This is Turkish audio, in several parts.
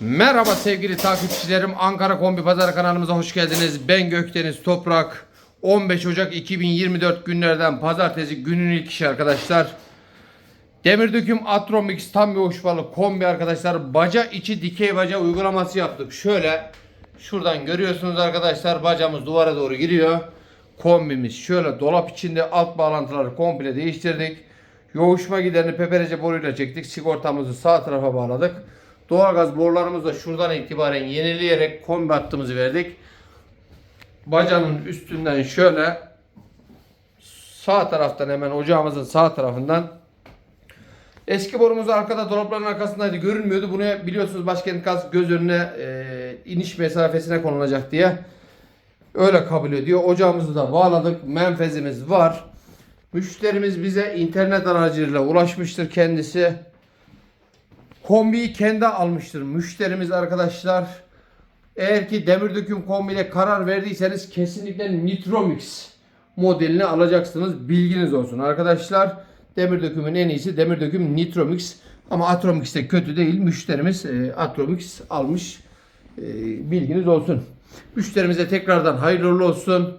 Merhaba sevgili takipçilerim. Ankara Kombi Pazar kanalımıza hoş geldiniz. Ben Gökdeniz Toprak. 15 Ocak 2024 günlerden pazartesi günün ilk işi arkadaşlar. Demir döküm Atromix tam bir hoşbalı kombi arkadaşlar. Baca içi dikey baca uygulaması yaptık. Şöyle şuradan görüyorsunuz arkadaşlar bacamız duvara doğru giriyor. Kombimiz şöyle dolap içinde alt bağlantıları komple değiştirdik. Yoğuşma giderini peperece boruyla çektik. Sigortamızı sağ tarafa bağladık. Doğalgaz borularımızı da şuradan itibaren yenileyerek kombi hattımızı verdik. Bacanın üstünden şöyle sağ taraftan hemen ocağımızın sağ tarafından Eski borumuz arkada dolapların arkasındaydı görünmüyordu. Bunu biliyorsunuz başkent gaz göz önüne e, iniş mesafesine konulacak diye öyle kabul ediyor. Ocağımızı da bağladık. Menfezimiz var. Müşterimiz bize internet aracılığıyla ulaşmıştır kendisi. Kombiyi kendi almıştır müşterimiz arkadaşlar. Eğer ki demir döküm kombiyle karar verdiyseniz kesinlikle Nitromix modelini alacaksınız. Bilginiz olsun arkadaşlar. Demir dökümün en iyisi demir döküm Nitromix. Ama Atromix de kötü değil. Müşterimiz e, Atromix almış. E, bilginiz olsun. Müşterimize tekrardan hayırlı olsun.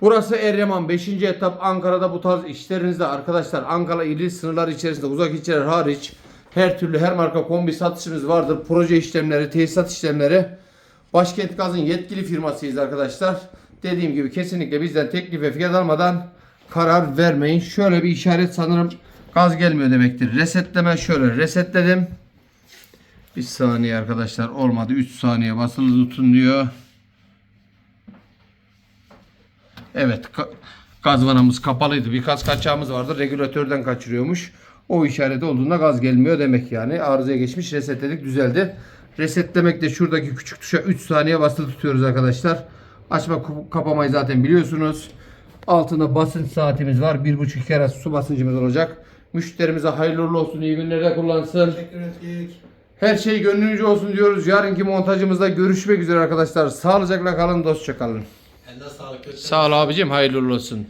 Burası Eryaman 5. etap Ankara'da bu tarz işlerinizde arkadaşlar Ankara ili sınırlar içerisinde uzak ilçeler hariç her türlü her marka kombi satışımız vardır. Proje işlemleri, tesisat işlemleri Başkent Gaz'ın yetkili firmasıyız arkadaşlar. Dediğim gibi kesinlikle bizden teklif ve fiyat almadan karar vermeyin. Şöyle bir işaret sanırım gaz gelmiyor demektir. Resetleme şöyle resetledim. Bir saniye arkadaşlar olmadı. 3 saniye basılı tutun diyor. Evet gaz vanamız kapalıydı. Birkaç kaçağımız vardı. Regülatörden kaçırıyormuş. O işareti olduğunda gaz gelmiyor demek yani. Arızaya geçmiş resetledik düzeldi. Resetlemek de şuradaki küçük tuşa 3 saniye basılı tutuyoruz arkadaşlar. Açma kap- kapamayı zaten biliyorsunuz. Altında basınç saatimiz var. 1,5 kere su basıncımız olacak. Müşterimize hayırlı uğurlu olsun. iyi günlerde kullansın. Her şey gönlünüzce olsun diyoruz. Yarınki montajımızda görüşmek üzere arkadaşlar. Sağlıcakla kalın, dostça kalın. Sağ ol abicim, hayırlı olsun.